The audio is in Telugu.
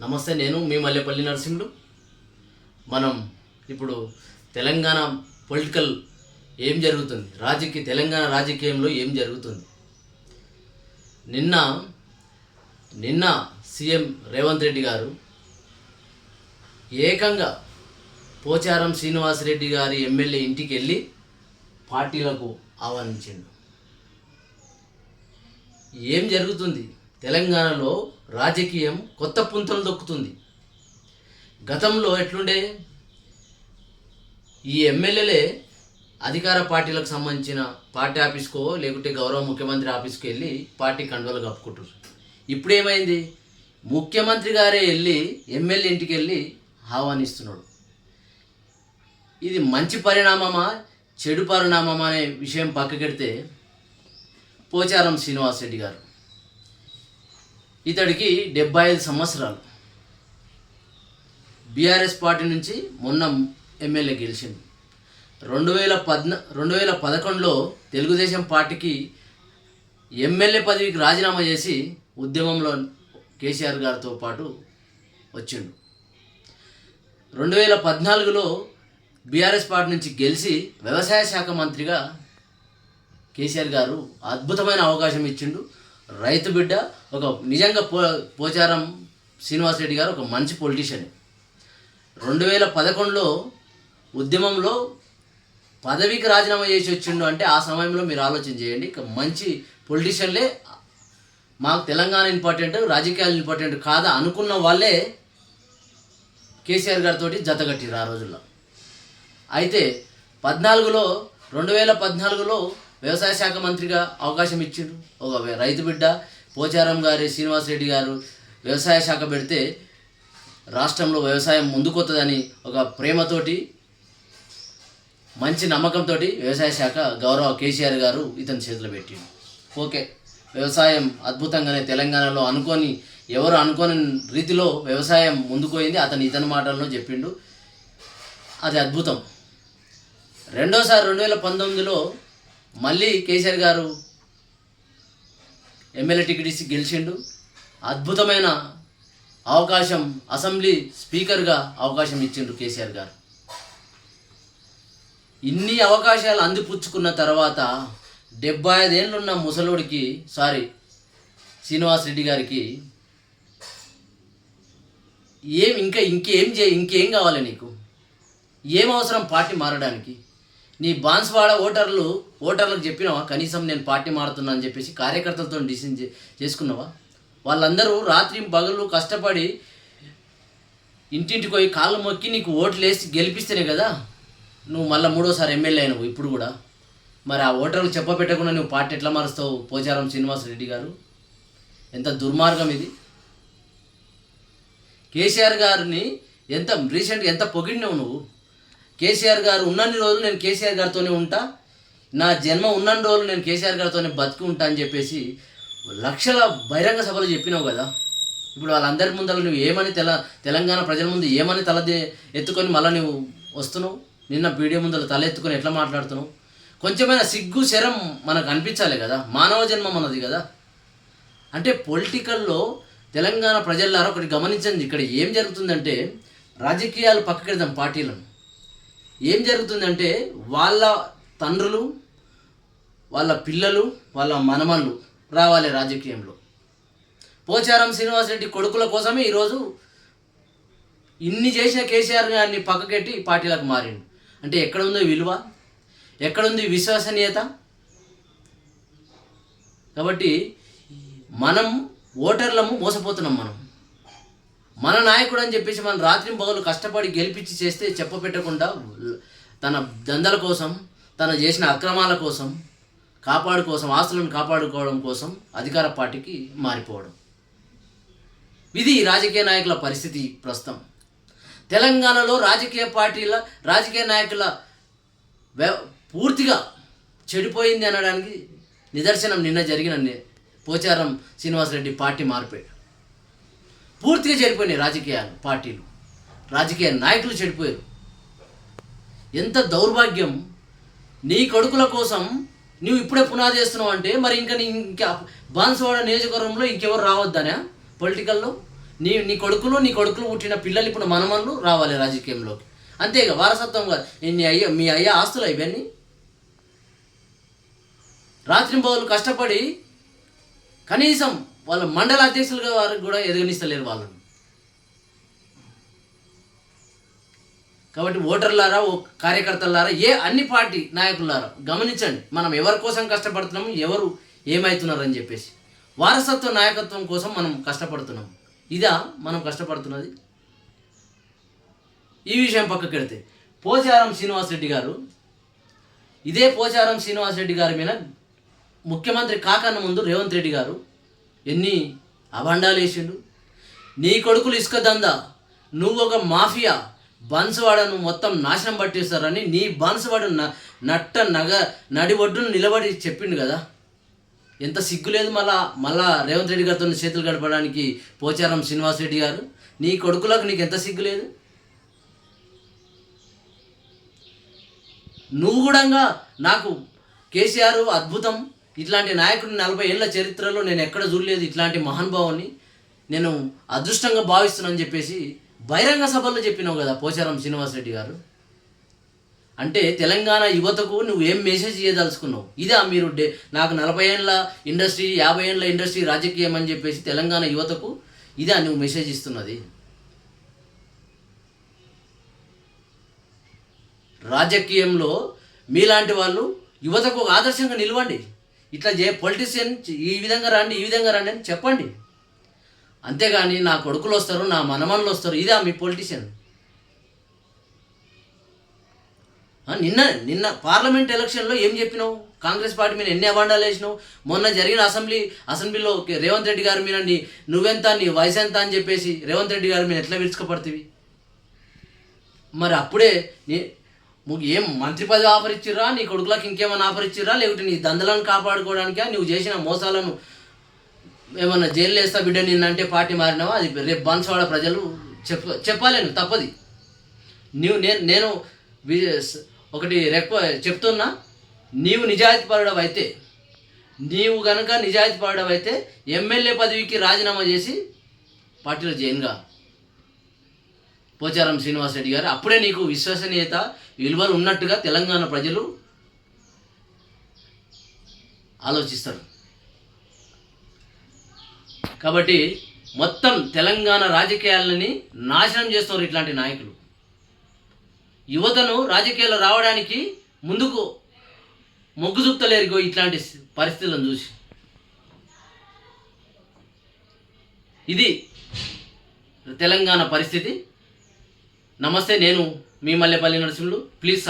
నమస్తే నేను మీ మల్లెపల్లి నరసింహుడు. మనం ఇప్పుడు తెలంగాణ పొలిటికల్ ఏం జరుగుతుంది? రాజకీయ తెలంగాణ రాజకీయంలో ఏం జరుగుతుంది? నిన్న నిన్న సీఎం రేవంత్ రెడ్డి గారు ఏకంగా పోచారం శ్రీనివాసరెడ్డి గారి ఎమ్మెల్యే ఇంటికి వెళ్ళి పార్టీలకు ఆహ్వానించిండు. ఏం జరుగుతుంది? తెలంగాణలో రాజకీయం కొత్త పుంతలు దొక్కుతుంది. గతంలో ఎట్లుండే? ఈ ఎమ్మెల్యేలే అధికార పార్టీలకు సంబంధించిన పార్టీ ఆఫీస్కో లేకుంటే గౌరవ ముఖ్యమంత్రి ఆఫీస్కి వెళ్ళి పార్టీ కండువలు కప్పుకుంటారు ఇప్పుడు ఏమైంది ముఖ్యమంత్రి గారే వెళ్ళి ఎమ్మెల్యే ఇంటికి వెళ్ళి ఆహ్వానిస్తున్నాడు. ఇది మంచి పరిణామమా చెడు పరిణామమా అనే విషయం పక్కకెడితే పోచారం శ్రీనివాసరెడ్డి గారు ఇతడికి డెబ్బై ఐదు సంవత్సరాలు. బీఆర్ఎస్ పార్టీ నుంచి మొన్న ఎమ్మెల్యే గెలిచింది. రెండు వేల పద్న రెండు వేల పదకొండులో తెలుగుదేశం పార్టీకి ఎమ్మెల్యే పదవికి రాజీనామా చేసి ఉద్యమంలో కేసీఆర్ గారితో పాటు వచ్చిండు. రెండు వేల పద్నాలుగులో బీఆర్ఎస్ పార్టీ నుంచి గెలిచి వ్యవసాయ శాఖ మంత్రిగా కేసీఆర్ గారు అద్భుతమైన అవకాశం ఇచ్చిండు. రైతు బిడ్డ ఒక నిజంగా పో పోచారం శ్రీనివాసరెడ్డి గారు ఒక మంచి పొలిటీషియన్ రెండు వేల పదకొండులో ఉద్యమంలో పదవికి రాజీనామా చేసి వచ్చిండు అంటే ఆ సమయంలో మీరు ఆలోచన చేయండి. ఇక మంచి పొలిటీషియన్లే మాకు తెలంగాణ ఇంపార్టెంట్ రాజకీయాలు ఇంపార్టెంట్ కాదా అనుకున్న వాళ్ళే కేసీఆర్ గారితో జతగట్టిరు ఆ రోజుల్లో. అయితే పద్నాలుగులో రెండు వేల పద్నాలుగులో వ్యవసాయ శాఖ మంత్రిగా అవకాశం ఇచ్చిండు ఒక రైతు బిడ్డ పోచారం గారి శ్రీనివాసరెడ్డి గారు వ్యవసాయ శాఖ పెడితే రాష్ట్రంలో వ్యవసాయం ముందుకొత్తదని ఒక ప్రేమతోటి మంచి నమ్మకంతో వ్యవసాయ శాఖ గౌరవ కేసీఆర్ గారు ఇతని చేతిలో పెట్టిండు. ఓకే వ్యవసాయం అద్భుతంగానే తెలంగాణలో అనుకొని ఎవరు అనుకోని రీతిలో వ్యవసాయం ముందుకోయింది అతను ఇతని మాటల్లో చెప్పిండు. అది అద్భుతం. రెండోసారి రెండు వేల పంతొమ్మిదిలో మళ్ళీ కేసీఆర్ గారు ఎమ్మెల్యే టికెట్ ఇచ్చి గెలిచిండు. అద్భుతమైన అవకాశం అసెంబ్లీ స్పీకర్గా అవకాశం ఇచ్చిండు కేసీఆర్ గారు. ఇన్ని అవకాశాలు అందిపుచ్చుకున్న తర్వాత డెబ్బై ఐదేళ్ళున్న ముసలోడికి సారీ శ్రీనివాస్ రెడ్డి గారికి ఏం ఇంకా ఇంకేం చే ఇంకేం కావాలి నీకు? ఏం అవసరం పార్టీ మారడానికి? నీ బాన్స్వాడ ఓటర్లు ఓటర్లకు చెప్పినావా? కనీసం నేను పార్టీ మారుతున్నా అని చెప్పేసి కార్యకర్తలతో డిసిషన్ చేసుకున్నావా? వాళ్ళందరూ రాత్రి పగలు కష్టపడి ఇంటింటికి పోయి కాళ్ళు మొక్కి నీకు ఓట్లు వేసి గెలిపిస్తేనే కదా నువ్వు మళ్ళీ మూడోసారి ఎమ్మెల్యే అయినవు ఇప్పుడు కూడా. మరి ఆ ఓటర్లు చెప్పబెట్టకుండా నువ్వు పార్టీ ఎట్లా మారుస్తావు పోచారం శ్రీనివాస్ రెడ్డి గారు? ఎంత దుర్మార్గం ఇది. కేసీఆర్ గారిని ఎంత రీసెంట్గా ఎంత పొగిడినావు నువ్వు? కేసీఆర్ గారు ఉన్నన్ని రోజులు నేను కేసీఆర్ గారితోనే ఉంటా. నా జన్మ ఉన్నన్ని రోజులు నేను కేసీఆర్ గారితోనే బతికి ఉంటా అని చెప్పేసి లక్షల బహిరంగ సభలు చెప్పినావు కదా. ఇప్పుడు వాళ్ళందరి ముందర నువ్వు ఏమని తెల తెలంగాణ ప్రజల ముందు ఏమని తలదే ఎత్తుకొని మళ్ళీ నువ్వు వస్తున్నావు? నిన్న పీడియో ముందర తల ఎత్తుకొని ఎట్లా మాట్లాడుతున్నావు? కొంచెమైనా సిగ్గు శరం మనకు అనిపించాలి కదా. మానవ జన్మ మనది కదా. అంటే పొలిటికల్లో తెలంగాణ ప్రజలారా ఒకటి గమనించండి. ఇక్కడ ఏం జరుగుతుందంటే రాజకీయాలు పక్కకెడదాం పార్టీలను. ఏం జరుగుతుందంటే వాళ్ళ తండ్రులు వాళ్ళ పిల్లలు వాళ్ళ మనమళ్ళు రావాలి రాజకీయంలో. పోచారం శ్రీనివాసరెడ్డి కొడుకుల కోసమే ఈరోజు ఇన్ని చేసిన కేసీఆర్ గారిని పక్కకెట్టి పార్టీలకు మారిండు. అంటే ఎక్కడ ఉందో విలువ ఎక్కడుంది విశ్వసనీయత? కాబట్టి మనం ఓటర్లము మోసపోతున్నాం మనం. మన నాయకుడు అని చెప్పేసి మనం రాత్రి పగలు కష్టపడి గెలిపించి చేస్తే చెప్పపెట్టకుండా తన దందల కోసం తను చేసిన అక్రమాల కోసం కాపాడు కోసం ఆస్తులను కాపాడుకోవడం కోసం అధికార పార్టీకి మారిపోవడం. ఇది రాజకీయ నాయకుల పరిస్థితి ప్రస్తుతం. తెలంగాణలో రాజకీయ పార్టీల రాజకీయ నాయకుల పూర్తిగా చెడిపోయింది అనడానికి నిదర్శనం నిన్న జరిగిన పోచారం శ్రీనివాసరెడ్డి పార్టీ మార్పేడు పూర్తిగా చెడిపోయినాయి రాజకీయాలు పార్టీలు. రాజకీయ నాయకులు చెడిపోయారు. ఎంత దౌర్భాగ్యం. నీ కొడుకుల కోసం నువ్వు ఇప్పుడే పునాది చేస్తున్నావు అంటే మరి ఇంకా నీ ఇంకా బాన్సువాడ నియోజకవర్గంలో ఇంకెవరు రావద్దనా? పొలిటికల్లో? నీ నీ కొడుకులు నీ కొడుకులు పుట్టిన పిల్లలు ఇప్పుడు మనమన్లు రావాలి రాజకీయంలోకి. అంతేగా వారసత్వం కాదు. నీ అయ్య మీ అయ్య ఆస్తులు ఇవన్నీ? రాత్రింబోలు కష్టపడి కనీసం వాళ్ళ మండల అధ్యక్షులుగా వారికి కూడా ఎదగనిస్తలేరు వాళ్ళని. కాబట్టి ఓటర్లారా ఓ కార్యకర్తలారా ఏ అన్ని పార్టీ నాయకులారా గమనించండి మనం ఎవరి కోసం కష్టపడుతున్నాము ఎవరు ఏమవుతున్నారని చెప్పేసి. వారసత్వ నాయకత్వం కోసం మనం కష్టపడుతున్నాం ఇదా మనం కష్టపడుతున్నది. ఈ విషయం పక్కకి పెడితే పోచారం శ్రీనివాసరెడ్డి గారు ఇదే పోచారం శ్రీనివాసరెడ్డి గారి మీద ముఖ్యమంత్రి కాకన్న ముందు రేవంత్ రెడ్డి గారు ఎన్ని అభండాలు వేసిండు? నీ కొడుకులు ఇసుక దందా నువ్వు ఒక మాఫియా బన్సువాడను మొత్తం నాశనం పట్టేస్తారని నీ బన్సువాడు న- నట్ట నగ నడి ఒడ్డును నిలబడి చెప్పిండు కదా. ఎంత సిగ్గు లేదు మళ్ళా మళ్ళా రేవంత్ రెడ్డి గారితో చేతులు గడపడానికి పోచారం శ్రీనివాస్ రెడ్డి గారు? నీ కొడుకులకు నీకు ఎంత సిగ్గు లేదు? నువ్వు కూడా నాకు కేసీఆర్ అద్భుతం ఇట్లాంటి నాయకుడిని నలభై ఏళ్ళ చరిత్రలో నేను ఎక్కడ చూడలేదు ఇట్లాంటి మహానుభావుని నేను అదృష్టంగా భావిస్తున్నానని చెప్పేసి బహిరంగ సభల్లో చెప్పినావు కదా పోచారం శ్రీనివాసరెడ్డి గారు. అంటే తెలంగాణ యువతకు నువ్వు ఏం మెసేజ్ చేయదలుచుకున్నావు ఇదా మీరు డే నాకు నలభై ఏళ్ళ ఇండస్ట్రీ యాభై ఏళ్ళ ఇండస్ట్రీ రాజకీయం అని చెప్పేసి తెలంగాణ యువతకు ఇదా నువ్వు మెసేజ్ ఇస్తున్నది? రాజకీయంలో మీలాంటి వాళ్ళు యువతకు ఒక ఆదర్శంగా నిలవండి. ఇట్లా చే పొలిటీషియన్ ఈ విధంగా రండి ఈ విధంగా రండి అని చెప్పండి. అంతేగాని నా కొడుకులు వస్తారు నా మనమనులు వస్తారు ఇదా మీ పొలిటీషియన్ నిన్న నిన్న పార్లమెంట్ ఎలక్షన్లో ఏం చెప్పినావు? కాంగ్రెస్ పార్టీ మీద ఎన్ని అవాండాలు వేసినావు? మొన్న జరిగిన అసెంబ్లీ అసెంబ్లీలో రేవంత్ రెడ్డి గారి మీద నీ నువ్వెంత నీ వయసు ఎంత అని చెప్పేసి రేవంత్ రెడ్డి గారి మీద ఎట్లా విరుచుకపడుతుంది మరి అప్పుడే నీ నువ్వు ఏం మంత్రి పదవి ఆఫర్ ఇచ్చిర్రా నీ కొడుకులకు ఇంకేమైనా ఆఫర్ ఇచ్చిర్రా లేకపోతే నీ దందలను కాపాడుకోవడానికా? నువ్వు చేసిన మోసాలను ఏమన్నా జైలు వేస్తా బిడ్డ నిన్నంటే పార్టీ మారినావా? అది రేపు బన్స్వాడ ప్రజలు చెప్ప చెప్పాలేను తప్పది. నీవు నేను నేను ఒకటి రెక్వ చెప్తున్నా నీవు నిజాయితీపరుడవు అయితే నీవు గనక నిజాయితీపరుడవు అయితే ఎమ్మెల్యే పదవికి రాజీనామా చేసి పార్టీలో జైన్గా. పోచారం శ్రీనివాసరెడ్డి గారు. అప్పుడే నీకు విశ్వసనీయత విలువలు ఉన్నట్టుగా తెలంగాణ ప్రజలు ఆలోచిస్తారు. కాబట్టి మొత్తం తెలంగాణ రాజకీయాలని నాశనం చేస్తున్నారు ఇట్లాంటి నాయకులు. యువతను రాజకీయాల్లో రావడానికి ముందుకు మొగ్గు చూపుతలేరుగో ఇట్లాంటి పరిస్థితులను చూసి. ఇది తెలంగాణ పరిస్థితి. నమస్తే నేను మీ మల్లెపల్లి నరసింహులు ప్లీజ్